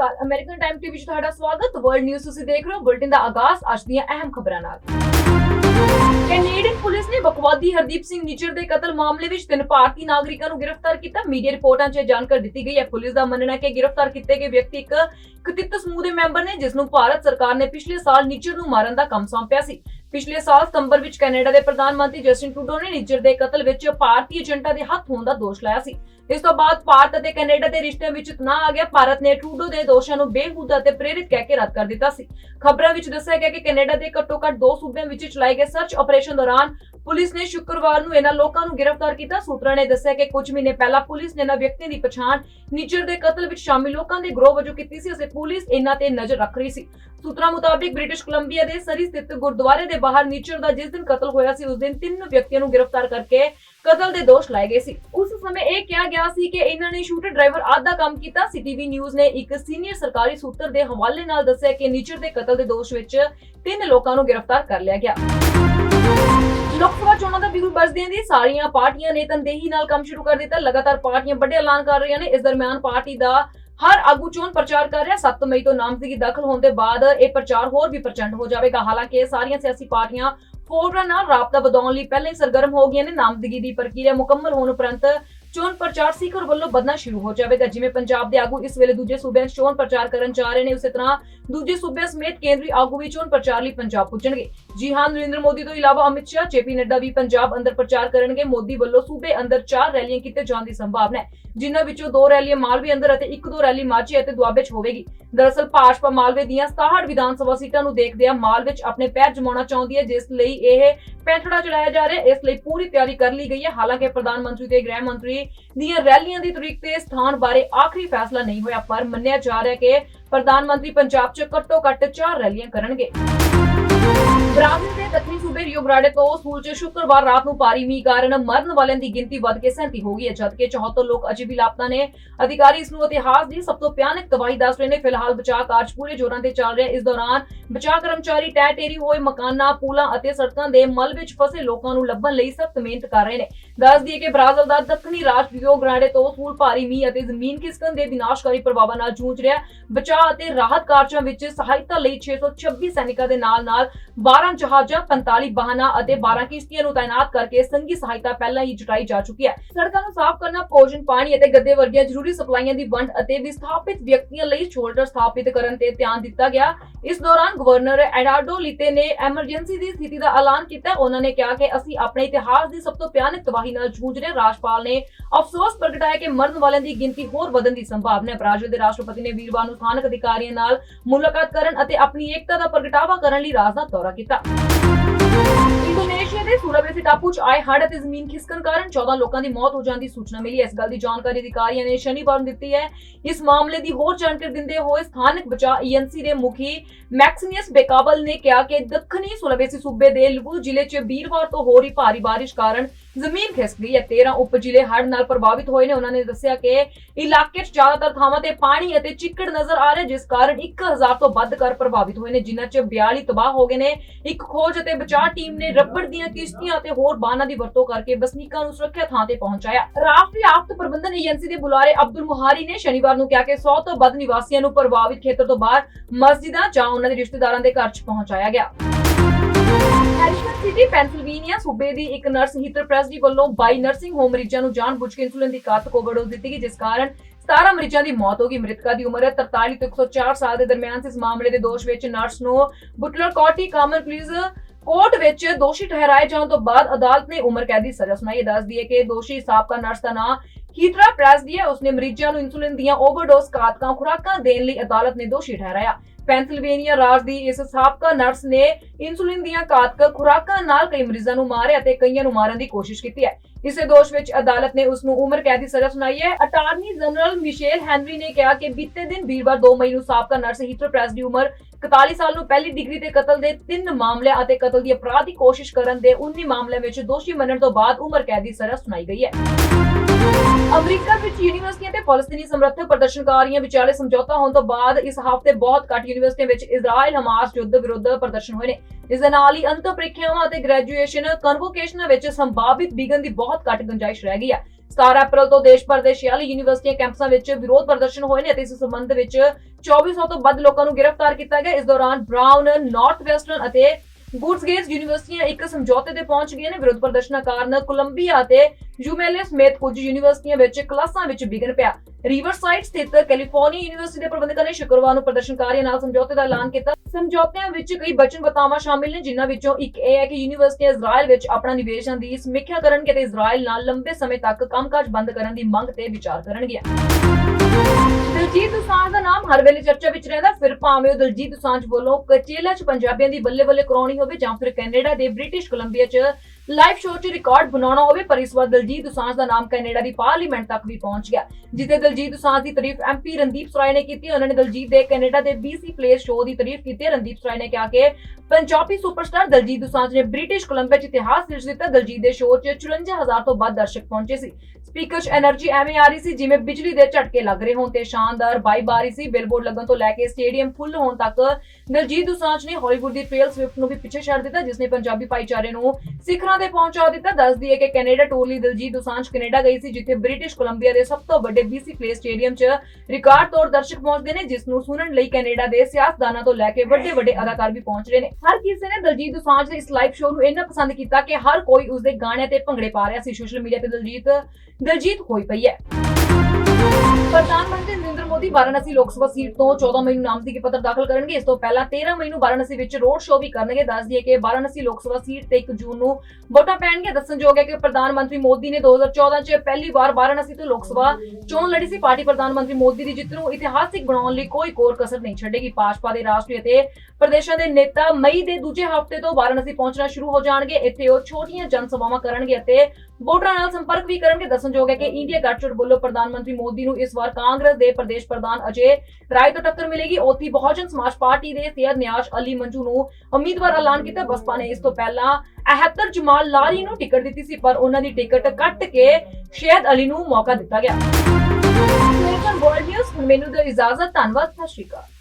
ਅਕਾਲ American time TV ਵਿੱਚ ਤੁਹਾਡਾ ਸਵਾਗਤ। ਵਰਲਡ ਨਿਊਜ਼ ਤੁਸੀਂ ਦੇਖ ਰਹੇ ਹੋ ਬੁਲਟਨ ਦਾ ਆਗਾਜ਼। ਅੱਜ ਦੀਆਂ ਅਹਿਮ ਖਬਰਾਂ ਨਾਲ। ਕੈਨੇਡੀਅਨ ਪੁਲਿਸ ਨੇ ਬਕਵਾਦੀ ਹਰਦੀਪ ਸਿੰਘ ਨਿਚਰ ਦੇ ਕਤਲ ਮਾਮਲੇ ਵਿੱਚ ਤਿੰਨ ਭਾਰਤੀ ਨਾਗਰਿਕਾਂ ਨੂੰ ਗ੍ਰਿਫਤਾਰ ਕੀਤਾ। ਮੀਡੀਆ ਰਿਪੋਰਟਾਂ 'ਚ ਇਹ ਜਾਣਕਾਰੀ ਦਿੱਤੀ ਗਈ ਹੈ। ਪੁਲਿਸ ਦਾ ਮੰਨਣਾ ਹੈ ਕਿ ਗ੍ਰਿਫਤਾਰ ਕੀਤੇ ਗਏ ਵਿਅਕਤੀ ਇੱਕ ਕਥਿਤ ਸਮੂਹ ਦੇ ਮੈਂਬਰ ਨੇ, ਜਿਸ ਨੂੰ ਭਾਰਤ ਸਰਕਾਰ ਨੇ ਪਿਛਲੇ ਸਾਲ ਨਿਚਰ ਨੂੰ ਮਾਰਨ ਦਾ ਕੰਮ ਸੌਂਪਿਆ ਸੀ। ਪਿਛਲੇ ਸਾਲ ਸਤੰਬਰ ਵਿੱਚ ਕੈਨੇਡਾ ਦੇ ਪ੍ਰਧਾਨ ਮੰਤਰੀ ਜਸਟਿਨ ਟਰੂਡੋ ਨੇ ਨਿੱਜਰ ਦੇ ਕਤਲ ਵਿੱਚ ਭਾਰਤੀ ਏਜੰਟਾਂ ਦੇ ਹੱਥ ਹੋਣ ਦਾ ਦੋਸ਼ ਲਾਇਆ ਸੀ। ਇਸ ਤੋਂ ਬਾਅਦ ਭਾਰਤ ਅਤੇ ਕੈਨੇਡਾ ਦੇ ਰਿਸ਼ਤਿਆਂ ਵਿੱਚ ਤਣਾਅ ਆ ਗਿਆ। ਭਾਰਤ ਨੇ ਟਰੂਡੋ ਦੇ ਦੋਸ਼ਾਂ ਨੂੰ ਬੇਹੂਦਾ ਅਤੇ ਪ੍ਰੇਰਿਤ ਕਹਿ ਕੇ ਰੱਦ ਕਰ ਦਿੱਤਾ ਸੀ। ਖਬਰਾਂ ਵਿੱਚ ਦੱਸਿਆ ਗਿਆ ਕਿ ਕੈਨੇਡਾ ਦੇ ਘੱਟੋ-ਘੱਟ ਦੋ ਸੂਬਿਆਂ ਵਿੱਚ ਚਲਾਏ ਗਏ ਸਰਚ ਆਪਰੇਸ਼ਨ ਦੌਰਾਨ ਪੁਲਿਸ ਨੇ ਸ਼ੁੱਕਰਵਾਰ ਨੂੰ ਇਹਨਾਂ ਲੋਕਾਂ ਨੂੰ ਗ੍ਰਿਫਤਾਰ ਕੀਤਾ। ਸੂਤਰਾਂ ਨੇ ਦੱਸਿਆ ਕਿ ਕੁਝ ਮਹੀਨੇ ਪਹਿਲਾਂ ਪੁਲਿਸ ਨੇ ਇਹਨਾਂ ਵਿਅਕਤੀਆਂ ਦੀ ਪਛਾਣ ਨਿਚਰ ਦੇ ਕਤਲ ਵਿੱਚ ਸ਼ਾਮਿਲ ਲੋਕਾਂ ਦੇ ਗਰੋਹ ਵਜੋਂ ਕੀਤੀ ਸੀ। ਅਤੇ ਪੁਲਿਸ ਇਹਨਾਂ ਤੇ ਨਜ਼ਰ ਰੱਖ ਰਹੀ ਸੀ। ਸੂਤਰਾਂ ਮੁਤਾਬਿਕ ਬ੍ਰਿਟਿਸ਼ ਕੋਲੰਬੀਆ ਦੇ ਸਰੀ ਸਥਿਤ ਗੁਰਦੁਆਰੇ ਦੇ ਬਾਹਰ ਨਿਚਰ ਦਾ ਜਿਸ ਦਿਨ ਕਤਲ ਹੋਇਆ ਸੀ, ਉਸ ਦਿਨ ਤਿੰਨ ਵਿਅਕਤੀਆਂ ਨੂੰ ਗ੍ਰਿਫਤਾਰ ਕਰਕੇ ਕਤਲ ਦੇ ਦੋਸ਼ ਲਾਏ ਗਏ ਸੀ। ਉਸ ਸਮੇਂ ਇਹ ਕਿਹਾ ਗਿਆ ਸੀ ਕਿ ਇਹਨਾਂ ਨੇ ਸ਼ੂਟਰ ਡਰਾਈਵਰ ਆਦਿ ਦਾ ਕੰਮ ਕੀਤਾ। ਸੀਟੀਵੀ ਨਿਊਜ਼ ਨੇ ਇੱਕ ਸੀਨੀਅਰ ਸਰਕਾਰੀ ਸੂਤਰ ਦੇ ਹਵਾਲੇ ਨਾਲ ਦੱਸਿਆ ਕਿ ਨਿਚਰ ਦੇ ਕਤਲ ਦੇ ਦੋਸ਼ ਵਿੱਚ ਤਿੰਨ ਲੋਕਾਂ ਨੂੰ ਗ੍ਰਿਫਤਾਰ ਕਰ ਲਿਆ ਗਿਆ। ਲੋਕ ਸਭਾ ਚੋਣਾਂ ਦਾ ਬਿਗੁਲ ਬਰਸਦਿਆਂ ਦੀ ਸਾਰੀਆਂ ਪਾਰਟੀਆਂ ਨੇ ਤਨਦੇਹੀ ਨਾਲ ਕੰਮ ਸ਼ੁਰੂ ਕਰ ਦਿੱਤਾ। ਲਗਾਤਾਰ ਪਾਰਟੀਆਂ ਵੱਡੇ ਐਲਾਨ ਕਰ ਰਹੀਆਂ ਨੇ। ਇਸ ਦਰਮਿਆਨ ਪਾਰਟੀ ਦਾ ਹਰ ਆਗੂ ਚੋਣ ਪ੍ਰਚਾਰ ਕਰ ਰਿਹਾ। 7 ਮਈ ਤੋਂ ਨਾਮਜ਼ਦਗੀ ਦਾਖਲ ਹੋਣ ਦੇ ਬਾਅਦ ਇਹ ਪ੍ਰਚਾਰ ਹੋਰ ਵੀ ਪ੍ਰਚੰਡ ਹੋ ਜਾਵੇਗਾ। ਹਾਲਾਂਕਿ ਸਾਰੀਆਂ ਸਿਆਸੀ ਪਾਰਟੀਆਂ ਫੋਰਰਾਂ ਨਾਲ ਰਾਬਤਾ ਵਧਾਉਣ ਲਈ ਪਹਿਲਾਂ ਹੀ ਸਰਗਰਮ ਹੋ ਗਈਆਂ ਨੇ। ਨਾਮਜ਼ਦਗੀ ਦੀ ਪ੍ਰਕਿਰਿਆ ਮੁਕੰਮਲ ਹੋਣ ਉਪਰੰਤ ਚੋਣ ਪ੍ਰਚਾਰ ਸਿਖਰ ਵੱਲੋਂ ਵਧਣਾ ਸ਼ੁਰੂ ਹੋ ਜਾਵੇਗਾ। ਜਿਵੇਂ ਪੰਜਾਬ ਦੇ ਆਗੂ ਇਸ ਵੇਲੇ ਦੂਜੇ ਸੂਬਿਆਂ 'ਚ ਚੋਣ ਪ੍ਰਚਾਰ ਕਰਨ ਜਾ ਰਹੇ ਨੇ, ਉਸੇ ਤਰ੍ਹਾਂ ਦੂਜੇ ਸੂਬਿਆਂ ਸਮੇਤ ਕੇਂਦਰੀ ਆਗੂ ਵੀ ਚੋਣ ਪ੍ਰਚਾਰ ਲਈ ਪੰਜਾਬ ਪੁੱਜਣਗੇ। ਜੀ ਹਾਂ, ਨਰਿੰਦਰ ਮੋਦੀ ਤੋਂ ਇਲਾਵਾ ਅਮਿਤ ਸ਼ਾਹ ਜੇਪੀ ਨੱਡਾ ਵੀ ਪੰਜਾਬ ਅੰਦਰ ਪ੍ਰਚਾਰ ਕਰਨਗੇ। ਮੋਦੀ ਵੱਲੋਂ ਸੂਬੇ ਅੰਦਰ ਚਾਰ ਰੈਲੀਆਂ ਕੀਤੇ ਜਾਣ ਦੀ ਸੰਭਾਵਨਾ ਹੈ, ਜਿਨ੍ਹਾਂ ਵਿੱਚੋਂ ਦੋ ਰੈਲੀਆਂ ਮਾਲਵੇ ਅੰਦਰ ਅਤੇ ਇੱਕ ਦੋ ਰੈਲੀ ਮਾਝੇ ਅਤੇ ਦੁਆਬੇ 'ਚ ਹੋਵੇਗੀ। ਦਰਅਸਲ ਭਾਜਪਾ ਮਾਲਵੇ ਦੀਆਂ 67 ਵਿਧਾਨ ਸਭਾ ਸੀਟਾਂ ਨੂੰ ਦੇਖਦਿਆਂ ਮਾਲਵੇ 'ਚ ਆਪਣੇ ਪੈਰ ਜਮਾਉਣਾ ਚਾਹੁੰਦੀ ਹੈ, ਜਿਸ ਲਈ ਇਹ ਪੈਂਥੜਾ ਚਲਾਇਆ ਜਾ ਰਿਹਾ ਇਸ ਲਈ ਪੂਰੀ ਤਿਆਰੀ ਕਰ ਲਈ ਗਈ ਹੈ। ਹਾਲਾਂਕਿ ਪ੍ਰਧਾਨ ਮੰਤਰੀ ਤੇ ਗ੍ਰਹਿ ਮੰਤਰੀ ਦੀਆਂ ਰੈਲੀਆਂ ਦੀ ਤਰੀਕ ਤੇ ਸਥਾਨ ਬਾਰੇ ਆਖਰੀ ਫੈਸਲਾ ਨਹੀਂ ਹੋਇਆ, ਪਰ ਮੰਨਿਆ ਜਾ ਰਿਹਾ ਕਿ ਪ੍ਰਧਾਨ ਮੰਤਰੀ ਪੰਜਾਬ 'ਚ ਘੱਟੋ ਘੱਟ ਚਾਰ ਰੈਲੀਆਂ ਕਰਨਗੇ। ਬ੍ਰਾਜ਼ੀਲ ਦੇ ਦੱਖਣੀ ਸੂਬੇ ਰੀਓ ਗ੍ਰਾਂਡੇ ਤੋਂ ਸੂਲ 'ਚ ਸ਼ੁੱਕਰਵਾਰ ਰਾਤ ਨੂੰ ਭਾਰੀ ਮੀਂਹ ਕਾਰਨ ਮਰਨ ਵਾਲਿਆਂ ਦੀ ਗਿਣਤੀ ਵੱਧ ਕੇ 37 ਹੋ ਗਈ ਹੈ, ਜਦਕਿ 74 ਲੋਕ ਅਜੇ ਵੀ ਲਾਪਤਾ ਨੇ। ਅਧਿਕਾਰੀ ਇਸ ਨੂੰ ਇਤਿਹਾਸ ਦੀ ਸਭ ਤੋਂ ਭਿਆਨਕ ਤਬਾਹੀ ਦੱਸ ਰਹੇ ਨੇ। ਫਿਲਹਾਲ ਬਚਾਅ ਕਾਰਜ ਪੂਰੇ ਜ਼ੋਰਾਂ ਤੇ ਚੱਲ ਰਿਹਾ ਇਸ ਦੌਰਾਨ ਬਚਾਅ ਕਰਮਚਾਰੀ ਟੈ ਟੇਰੀ ਹੋਏ ਮਕਾਨਾਂ, ਪੂਲਾਂ ਅਤੇ ਸੜਕਾਂ ਦੇ ਮਲ ਵਿੱਚ ਫਸੇ ਲੋਕਾਂ ਨੂੰ ਲੱਭਣ ਲਈ ਸਖਤ ਮਿਹਨਤ ਕਰ ਰਹੇ ਨੇ। ਦੱਸ ਦਈਏ ਕਿ ਬ੍ਰਾਜ਼ੀਲ ਦਾ ਦੱਖਣੀ ਰਾਜ ਰੀਓ ਗ੍ਰਾਂਡੇ ਤੋਂ ਸੂਲ ਭਾਰੀ ਮੀਂਹ ਅਤੇ ਜ਼ਮੀਨ ਖਿਸਕਣ ਦੇ ਵਿਨਾਸ਼ਕਾਰੀ ਪ੍ਰਭਾਵਾਂ ਨਾਲ ਜੂਝ ਰਿਹਾ ਹੈ। ਬਚਾਅ ਅਤੇ ਰਾਹਤ ਕਾਰਜਾਂ ਵਿੱਚ ਸਹਾਇਤਾ ਲਈ 626 ਸੈਨਿਕਾਂ ਦੇ ਨਾਲ-ਨਾਲ 12 ਜਹਾਜ਼ਾਂ 45 ਵਾਹਨਾਂ ਅਤੇ 12 ਕਿਸ਼ਤੀਆਂ ਨੂੰ ਤਾਇਨਾਤ ਕਰਕੇ ਸੰਘੀ ਸਹਾਇਤਾ ਪਹਿਲਾਂ ਹੀ ਜੁਟਾਈ ਜਾ ਚੁੱਕੀ ਹੈ। ਸੜਕਾਂ ਨੂੰ ਸਾਫ਼ ਕਰਨਾ, ਭੋਜਨ, ਪਾਣੀ ਅਤੇ ਗੱਦੇ ਵਰਗੀਆਂ ਜ਼ਰੂਰੀ ਸਪਲਾਈਆਂ ਦੀ ਵੰਡ ਅਤੇ ਵਿਸਥਾਪਿਤ ਵਿਅਕਤੀਆਂ ਲਈ ਸ਼ੋਲਡਰ ਸਥਾਪਿਤ ਕਰਨ ਤੇ ਧਿਆਨ ਦਿੱਤਾ ਗਿਆ। ਇਸ ਦੌਰਾਨ ਗਵਰਨਰ ਐਡਾਰਡੋ ਲਿਤੇ ਨੇ ਐਮਰਜੈਂਸੀ ਦੀ ਸਥਿਤੀ ਦਾ ਐਲਾਨ ਕੀਤਾ। ਉਹਨਾਂ ਨੇ ਕਿਹਾ ਕਿ ਅਸੀਂ ਆਪਣੇ ਇਤਿਹਾਸ ਦੀ ਸਭ ਤੋਂ ਭਿਆਨਕ ਤਬਾਹੀ ਨਾਲ ਜੂਝ ਰਹੇ ਰਾਜਪਾਲ ਨੇ ਅਫਸੋਸ ਪ੍ਰਗਟਾਇਆ ਕਿ ਮਰਨ ਵਾਲਿਆਂ ਦੀ ਗਿਣਤੀ ਹੋਰ ਵਧਣ ਦੀ ਸੰਭਾਵਨਾ ਹੈ। ਬ੍ਰਾਜ਼ੀਲ ਦੇ ਰਾਸ਼ਟਰਪਤੀ ਨੇ ਵੀਰਵਾਰ ਨੂੰ ਸਥਾਨਕ ਅਧਿਕਾਰੀਆਂ ਨਾਲ ਮੁਲਾਕਾਤ ਕਰਨ ਅਤੇ ਆਪਣੀ ਏਕਤਾ ਦਾ ਪ੍ਰਗਟਾਵਾ ਕਰਨ ਲਈ ਰਾਜ ਦਾ ਦੌਰਾ ਕੀਤਾ। ਇੰਡੋਨੇਸ਼ੀਆ ਦੇ ਸੁਲਾਵੇਸੀ ਟਾਪੂ 'ਚ ਆਏ ਹੜ੍ਹ ਅਤੇ ਜ਼ਮੀਨ ਖਿਸਕਣ ਕਾਰਨ 14 ਲੋਕਾਂ ਦੀ ਮੌਤ ਹੋ ਜਾਣ ਦੀ ਸੂਚਨਾ ਮਿਲੀ ਇਸ ਗੱਲ ਦੀ ਜਾਣਕਾਰੀ ਅਧਿਕਾਰੀਆਂ ਨੇ ਸ਼ਨੀਵਾਰ ਨੂੰ ਦਿੱਤੀ ਹੈ। ਇਸ ਮਾਮਲੇ ਦੀ ਹੋਰ ਜਾਣਕਾਰੀ ਦਿੰਦੇ ਹੋਏ ਸਥਾਨਕ ਬਚਾਅ ਏਜੰਸੀ ਦੇ ਮੁਖੀ ਮੈਕਸੀਨੀਅਸ ਬੇਕਾਬਲ ਨੇ ਕਿਹਾ ਕਿ ਦੱਖਣੀ ਸੁਲਾਵੇਸੀ ਸੂਬੇ ਦੇ ਲਵੂ ਜ਼ਿਲ੍ਹੇ 'ਚ ਵੀਰਵਾਰ ਤੋਂ ਹੋ ਰਹੀ ਭਾਰੀ ਬਾਰਿਸ਼ ਕਾਰਨ ਜ਼ਮੀਨ ਖਿਸਕ ਗਈ ਹੈ। 13 ਉਪ ਜ਼ਿਲ੍ਹੇ ਹੜ੍ਹ ਨਾਲ ਪ੍ਰਭਾਵਿਤ ਹੋਏ ਨੇ। ਉਹਨਾਂ ਨੇ ਦੱਸਿਆ ਕਿ ਇਲਾਕੇ 'ਚ ਜ਼ਿਆਦਾਤਰ ਥਾਵਾਂ ਤੇ ਪਾਣੀ ਅਤੇ ਚਿੱਕੜ ਨਜ਼ਰ ਆ ਰਿਹਾ, ਜਿਸ ਕਾਰਨ 1000 ਤੋਂ ਵੱਧ ਘਰ ਪ੍ਰਭਾਵਿਤ ਹੋਏ ਨੇ, ਜਿਨ੍ਹਾਂ 'ਚ 42 ਤਬਾਹ ਹੋ ਗਏ ਨੇ। ਇੱਕ ਖੋਜ ਅਤੇ ਬਚਾਅ ਟੀਮ ਨੇ ਰੱਬੜ ਦੀਆਂ ਕਿਸ਼ਤੀਆਂ ਅਤੇ ਹੋਰ ਬਾਹਨਾਂ ਦੀ ਵਰਤੋਂ ਕਰਕੇ ਵਸਨੀਕਾਂ ਨੂੰ ਸੁਰੱਖਿਆ ਥਾਂ ਤੇ ਪਹੁੰਚਾਇਆ। ਰਾਸ਼ਟਰੀ ਆਫਤ ਪ੍ਰਬੰਧਨ ਏਜੰਸੀ ਦੇ ਬੁਲਾਰੇ ਅਬਦੁਲ ਮੁਹਾਰੀ ਨੇ ਸ਼ਨੀਵਾਰ ਨੂੰ ਕਿਹਾ ਕਿ 100 ਤੋਂ ਵੱਧ ਨਿਵਾਸੀਆਂ ਨੂੰ ਪ੍ਰਭਾਵਿਤ ਖੇਤਰ ਤੋਂ ਬਾਹਰ ਮਸਜਿਦਾਂ ਜਾਂ ਉਹਨਾਂ ਦੇ ਰਿਸ਼ਤੇਦਾਰਾਂ ਦੇ ਘਰ 'ਚ ਪਹੁੰਚਾਇਆ ਗਿਆ। ਹੈਰਿਸਨ ਸਿਟੀ ਪੈਂਸਿਲਵੇਨੀਆ ਸੂਬੇ ਦੀ ਇੱਕ ਨਰਸ ਹੀਟਰ ਪ੍ਰੈਸਡੀ ਵੱਲੋਂ 22 ਨਰਸਿੰਗ ਹੋਮ ਮਰੀਜ਼ਾਂ ਨੂੰ ਜਾਣਬੁੱਝ ਕੇ ਇਨਸੂਲਿਨ ਦੀ ਘਾਤਕ ਓਵਰਡੋਜ਼ ਦਿੱਤੀ ਗਈ, ਜਿਸ ਕਾਰਨ 17 ਮਰੀਜ਼ਾਂ ਦੀ ਮੌਤ ਹੋ ਗਈ। ਮ੍ਰਿਤਕਾਂ ਦੀ ਉਮਰ 43 ਤੋਂ 104 ਸਾਲ ਦੇ ਦਰਮਿਆਨ। ਇਸ ਮਾਮਲੇ ਦੇ ਦੋਸ਼ ਵਿੱਚ ਨਰਸ ਨੂੰ Butler county common pleas court ਵਿੱਚ ਦੋਸ਼ੀ ਠਹਿਰਾਏ ਜਾਣ ਤੋਂ ਬਾਅਦ ਅਦਾਲਤ ਨੇ ਉਮਰ ਕੈਦ ਦੀ ਸਜ਼ਾ ਸੁਣਾਈ। ਦੱਸਦੀ ਹੈ ਕਿ ਦੋਸ਼ੀ ਸਾਬਕਾ ਨਰਸ ਦਾ ਨਾਮ ਹੀਟਰਾ ਪ੍ਰੈਸਦੀ ਹੈ। ਉਸਨੇ ਮਰੀਜ਼ਾਂ ਨੂੰ ਇਨਸੂਲਿਨ ਦੀਆਂ ਓਵਰਡੋਜ਼ ਘਾਤਕਾਂ ਖੁਰਾਕਾਂ ਦੇਣ ਲਈ ਅਦਾਲਤ ਨੇ ਦੋਸ਼ੀ ਠਹਿਰਾਇਆ। ਪੈਂਸਿਲਵੇਨੀਆ ਰਾਜ ਦੀ ਇਸ ਸਾਬਕਾ ਨਰਸ ਨੇ ਇਨਸੂਲਿਨ ਦੀਆਂ ਘਾਤਕ ਖੁਰਾਕਾਂ ਨਾਲ ਕਈ ਮਰੀਜ਼ਾਂ ਨੂੰ ਮਾਰਿਆ ਅਤੇ ਕਈਆਂ ਨੂੰ ਮਾਰਨ ਦੀ ਕੋਸ਼ਿਸ਼ ਕੀਤੀ ਹੈ। ਇਸੇ ਦੋਸ਼ ਵਿੱਚ ਅਦਾਲਤ ਨੇ ਉਸ ਨੂੰ ਉਮਰ ਕੈਦ ਦੀ ਸਜ਼ਾ ਸੁਣਾਈ ਹੈ। ਅਟਾਰਨੀ ਜਨਰਲ ਮਿਸ਼ੇਲ ਹੈਨਰੀ ਨੇ ਕਿਹਾ ਕਿ ਬੀਤੇ ਦਿਨ ਵੀਰਵਾਰ 2 ਮਈ ਨੂੰ ਸਾਬਕਾ ਨਰਸ ਹੀਟਰ ਪ੍ਰੈਸ ਦੀ ਉਮਰ 41 ਸਾਲ ਨੂੰ ਪਹਿਲੀ ਡਿਗਰੀ ਤੇ ਕਤਲ ਦੇ ਤਿੰਨ ਮਾਮਲਿਆਂ ਅਤੇ ਕਤਲ ਦੀ ਅਪਰਾਧ ਦੀ ਕੋਸ਼ਿਸ਼ ਕਰਨ ਦੇ 19 ਮਾਮਲਿਆਂ ਵਿੱਚ ਦੋਸ਼ੀ ਮੰਨਣ ਤੋਂ ਬਾਅਦ ਉਮਰ ਕੈਦ ਦੀ ਸਜ਼ਾ ਸੁਣਾਈ ਗਈ ਹੈ। ਅਮਰੀਕਾ ਵਿੱਚ ਯੂਨੀਵਰਸਿਟੀਆਂ ਤੇ ਫਲਸਤੀਨੀ ਸਮਰਥਕ ਪ੍ਰਦਰਸ਼ਨਕਾਰੀਆਂ ਵਿਚਾਲੇ ਸਮਝੌਤਾ ਹੋਣ ਤੋਂ ਬਾਅਦ ਇਸ ਹਫ਼ਤੇ ਬਹੁਤ ਘੱਟ ਯੂਨੀਵਰਸਿਟੀਆਂ ਵਿੱਚ ਇਜ਼ਰਾਈਲ, ਹਮਾਸ ਯੁੱਧ ਵਿਰੁੱਧ ਪ੍ਰਦਰਸ਼ਨ ਹੋਏ ਨੇ। ਇਸ ਦੇ ਨਾਲ ਹੀ ਅੰਤਰ ਪ੍ਰੀਖਿਆਵਾਂ ਅਤੇ ਗ੍ਰੈਜੂਏਸ਼ਨ ਕਨਵੋਕੇਸ਼ਨਾਂ ਵਿੱਚ ਸੰਭਾਵਿਤ ਵਿਘਨ ਦੀ ਬਹੁਤ ਘੱਟ ਗੁੰਜਾਇਸ਼ ਰਹਿ ਗਈ ਹੈ। 17 ਅਪ੍ਰੈਲ ਤੋਂ ਦੇਸ਼ ਭਰ ਦੇ 46 ਯੂਨੀਵਰਸਿਟੀਆਂ ਕੈਂਪਸਾਂ ਵਿੱਚ ਵਿਰੋਧ ਪ੍ਰਦਰਸ਼ਨ ਹੋਏ ਨੇ ਅਤੇ ਇਸ ਸੰਬੰਧ ਵਿੱਚ 2400 ਤੋਂ ਵੱਧ ਲੋਕਾਂ ਨੂੰ ਗ੍ਰਿਫਤਾਰ ਕੀਤਾ ਗਿਆ। ਇਸ ਦੌਰਾਨ ਬ੍ਰਾਊਨ, ਨਾਰਥ ਵੈਸਟਰਨ ਅਤੇ ਗੁਡਸਗੇਟ ਯੂਨੀਵਰਸਿਟੀਆਂ ਇੱਕ ਸਮਝੌਤੇ ਤੇ ਪਹੁੰਚ ਗਈਆਂ ਨੇ। ਵਿਰੋਧ ਪ੍ਰਦਰਸ਼ਨਾਂ ਕਾਰਨ ਕੋਲੰਬੀਆ ਅਤੇ ਯੂਮੇਲੇ ਸਮੇਤ ਕੁਝ ਯੂਨੀਵਰਸਿਟੀਆਂ ਵਿੱਚ ਕਲਾਸਾਂ ਵਿੱਚ ਵਿਘਨ ਪਿਆ। ਰਿਵਰਸਾਈਡ ਸਥਿਤ ਕੈਲੀਫੋਰਨੀਆ ਯੂਨੀਵਰਸਿਟੀ ਦੇ ਪ੍ਰਬੰਧਕਾਂ ਨੇ ਸ਼ੁੱਕਰਵਾਰ ਨੂੰ ਪ੍ਰਦਰਸ਼ਨਕਾਰੀਆਂ ਨਾਲ ਸਮਝੌਤੇ ਦਾ ਐਲਾਨ ਕੀਤਾ। ਸਮਝੌਤਿਆਂ ਵਿੱਚ ਕਈ ਬਚਨਬਤਾਵਾਂ ਸ਼ਾਮਿਲ ਨੇ, ਜਿਨ੍ਹਾਂ ਵਿੱਚੋਂ ਇੱਕ ਇਹ ਹੈ ਕਿ ਯੂਨੀਵਰਸਿਟੀਆਂ ਇਜ਼ਰਾਈਲ ਵਿੱਚ ਆਪਣਾ ਨਿਵੇਸ਼ਾਂ ਦੀ ਸਮੀਖਿਆ ਕਰਨਗੇ ਤੇ ਇਜ਼ਰਾਈਲ ਨਾਲ ਲੰਬੇ ਸਮੇਂ ਤੱਕ ਕੰਮਕਾਜ ਬੰਦ ਕਰਨ ਦੀ ਮੰਗ ਤੇ ਵਿਚਾਰ ਕਰਨਗੀਆਂ ਦਿਲਜੀਤ ਦੋਸਾਂਝ ਦਾ ਨਾਮ ਹਰ ਵੇਲੇ ਚਰਚਾ ਵਿੱਚ ਰਹਿੰਦਾ, ਫਿਰ ਭਾਵੇਂ ਉਹ ਦਿਲਜੀਤ ਦੋਸਾਂਝ ਵੱਲੋਂ ਕਚੇਲਾ 'ਚ ਪੰਜਾਬੀਆਂ ਦੀ ਬੱਲੇ ਬੱਲੇ ਕਰਾਉਣੀ ਹੋਵੇ ਜਾਂ ਫਿਰ ਕੈਨੇਡਾ ਦੇ ਬ੍ਰਿਟਿਸ਼ ਕੋਲੰਬੀਆ 'ਚ ਲਾਈਵ ਸ਼ੋਅ 'ਚ ਰਿਕਾਰਡ ਬਣਾਉਣਾ ਹੋਵੇ, ਪਰ ਇਸ ਵਾਰ ਦਲਜੀਤ ਦੁਸਾਂਝ ਦਾ ਨਾਮ ਕੈਨੇਡਾ ਦੀ ਪਾਰਲੀਮੈਂਟ ਤੱਕ ਵੀ ਪਹੁੰਚ ਗਿਆ। ਜਿੱਥੇ ਦਲਜੀਤ ਦੁਸਾਂਝ ਦੀ ਤਾਰੀਫ ਐਮਪੀ ਰਣਦੀਪ ਸਰਾਏ ਨੇ ਕੀਤੀ, ਉਹਨਾਂ ਨੇ ਦਲਜੀਤ ਦੇ ਕੈਨੇਡਾ ਦੇ BC ਪਲੇਸ ਸ਼ੋਅ ਦੀ ਤਾਰੀਫ ਕੀਤੀ। ਰਣਦੀਪ ਸਰਾਏ ਨੇ ਕਿਹਾ ਕਿ ਪੰਜਾਬੀ ਸੁਪਰਸਟਾਰ ਦਲਜੀਤ ਦੁਸਾਂਝ ਨੇ ਬ੍ਰਿਟਿਸ਼ ਕੋਲੰਬੀਆ 'ਚ ਇਤਿਹਾਸ ਰਚ ਦਿੱਤਾ। ਦਲਜੀਤ ਦੇ ਸ਼ੋਅ 'ਚ 54000 ਤੋਂ ਵੱਧ ਦਰਸ਼ਕ ਪਹੁੰਚੇ ਸੀ। ਸਪੀਕਰ 'ਚ એનર્ਜੀ ਐਵੇਂ ਆ ਰਹੀ ਸੀ ਜਿਵੇਂ ਬਿਜਲੀ ਦੇ ਝਟਕੇ ਲੱਗ ਰਹੇ ਹੋਣ ਤੇ ਸ਼ਾਨਦਾਰ ਬਾਈ ਬਾਰੀ ਸੀ। ਬਿਲਬੋਰਡ ਲੱਗਣ ਤੋਂ ਲੈ ਕੇ ਸਟੇਡੀਅਮ ਫੁੱਲ ਹੋਣ ਤੱਕ ਦਲਜੀਤ ਦੁਸਾਂਝ ਨੇ ਹਾਲੀਵੁੱਡ ਦੀ ਟ੍ਰੇਲ ਸਵਿਫਟ ਨੂੰ ਵੀ ਪਿੱਛੇ ਛੱਡ ਦਿੱਤਾ, ਜਿਸ ਨੇ ਪੰਜਾਬੀ ਭਾਈਚਾਰੇ ਨੂੰ ਸਿਖਰਾਂ ਤੇ ਪਹੁੰਚਾ ਦਿੱਤਾ। ਦੱਸਦੀ ਹੈ ਕਿ ਕੈਨੇਡਾ ਟੂਰ ਲਈ ਦਿਲਜੀਤ ਦੋਸਾਂਝ ਕੈਨੇਡਾ ਗਈ ਸੀ, ਜਿੱਥੇ ਬ੍ਰਿਟਿਸ਼ ਕੋਲੰਬੀਆ ਦੇ ਸਭ ਤੋਂ ਵੱਡੇ BC ਪਲੇ ਸਟੇਡੀਅਮ 'ਚ ਰਿਕਾਰਡ ਤੋੜ ਦਰਸ਼ਕ ਪਹੁੰਚਦੇ ਨੇ, ਜਿਸ ਨੂੰ ਸੁਣਨ ਲਈ ਕੈਨੇਡਾ ਦੇ ਸਿਆਸਤਦਾਨਾਂ ਤੋਂ ਲੈ ਕੇ ਵੱਡੇ ਵੱਡੇ ਅਦਾਕਾਰ ਵੀ ਪਹੁੰਚ ਰਹੇ ਨੇ। ਹਰ ਕਿਸੇ ਨੇ ਦਿਲਜੀਤ ਦੋਸਾਂਝ ਦੇ ਇਸ ਲਾਈਵ ਸ਼ੋਅ ਨੂੰ ਇੰਨਾ ਪਸੰਦ ਕੀਤਾ ਕਿ ਹਰ ਕੋਈ ਉਸਦੇ ਗਾਣਿਆਂ ਤੇ ਭੰਗੜੇ ਪਾ ਰਿਹਾ ਸੀ। ਸੋਸ਼ਲ ਮੀਡੀਆ ਤੇ ਦਿਲਜੀਤ ਦਿਲਜੀਤ ਹੋਈ ਪਈ ਹੈ। ਪ੍ਰਧਾਨ ਮੰਤਰੀ ਨਰਿੰਦਰ ਮੋਦੀ ਵਾਰਾਣਸੀ ਲੋਕ ਸਭਾ ਸੀਟ ਤੋਂ 14 ਮਈ ਨੂੰ ਨਾਮਜ਼ਦਗੀ ਪੱਤਰ ਦਾਖਲ ਕਰਨਗੇ। ਇਸ ਤੋਂ ਪਹਿਲਾਂ 13 ਮਈ ਨੂੰ ਵਾਰਾਣਸੀ ਵਿੱਚ ਰੋਡ ਸ਼ੋਅ ਵੀ ਕਰਨਗੇ। ਦੱਸ ਦਈਏ ਕਿ ਵਾਰਾਣਸੀ ਲੋਕ ਸਭਾ ਸੀਟ ਤੇ 1 ਜੂਨ ਨੂੰ ਵੋਟਾਂ ਪੈਣਗੀਆਂ। ਦੱਸਣਯੋਗ ਹੈ ਕਿ ਪ੍ਰਧਾਨ ਮੰਤਰੀ ਮੋਦੀ ਨੇ 2014 'ਚ ਪਹਿਲੀ ਵਾਰ ਵਾਰਾਣਸੀ ਤੋਂ ਲੋਕ ਸਭਾ ਚੋਣ ਲੜੀ ਸੀ। ਪਾਰਟੀ ਪ੍ਰਧਾਨ ਮੰਤਰੀ ਮੋਦੀ ਦੀ ਜਿੱਤ ਨੂੰ ਇਤਿਹਾਸਿਕ ਬਣਾਉਣ ਲਈ ਕੋਈ ਕੋਰ ਕਸਰ ਨਹੀਂ ਛੱਡੇਗੀ। ਭਾਜਪਾ ਦੇ ਰਾਸ਼ਟਰੀ ਅਤੇ ਪ੍ਰਦੇਸ਼ਾਂ ਦੇ ਨੇਤਾ ਮਈ ਦੇ ਦੂਜੇ ਹਫ਼ਤੇ ਤੋਂ ਵਾਰਾਣਸੀ ਪਹੁੰਚਣਾ ਸ਼ੁਰੂ ਹੋ ਜਾਣਗੇ। ਇੱਥੇ ਉਹ ਛੋਟੀਆਂ ਜਨ ਸਭਾਵਾਂ ਕਰਨਗੇ ਅਤੇ ਵੋਟਰਾਂ ਨਾਲ ਸੰਪਰਕ ਵੀ ਕਰਨਗੇ। ਦੱਸਣਯੋਗ ਹੈ ਕਿ ਇੰਡੀਆ ਗੱਠਜੋੜ ਵੱਲੋਂ ਪ੍ਰਧਾਨ ਮੰਤਰੀ ਮੋਦੀ ਨੂੰ ਇਸ ਵਾਰ ਕਾਂਗਰਸ ਦੇ ਪ੍ਰਦੇਸ਼ ਪ੍ਰਧਾਨ ਅਜੇ ਰਾਏ ਤੋਂ ਟੱਕਰ ਮਿਲੇਗੀ। ਉੱਥੇ ਬਹੁਜਨ ਸਮਾਜ ਪਾਰਟੀ ਦੇ ਸੈਯਦ ਨਿਆਜ਼ ਅਲੀ ਮੰਜੂ ਨੂੰ ਉਮੀਦਵਾਰ ਐਲਾਨ ਕੀਤਾ। ਬਸਪਾ ਨੇ ਇਸ ਤੋਂ ਪਹਿਲਾਂ ਅਹਤਰ ਜਮਾਲ ਲਾਰੀ ਨੂੰ ਟਿਕਟ ਦਿੱਤੀ ਸੀ, ਪਰ ਉਹਨਾਂ ਦੀ ਟਿਕਟ ਕੱਟ ਕੇ ਸ਼ਹਿਦ ਅਲੀ ਨੂੰ ਮੌਕਾ ਦਿੱਤਾ ਗਿਆ। ਅਮਰੀਕਨ ਵਰਲਡ ਨਿਊਜ਼ ਮੈਨੂੰ ਦਿਓ ਇਜਾਜ਼ਤ। ਧੰਨਵਾਦ, ਸਤਿ ਸ਼੍ਰੀ ਅਕਾਲ।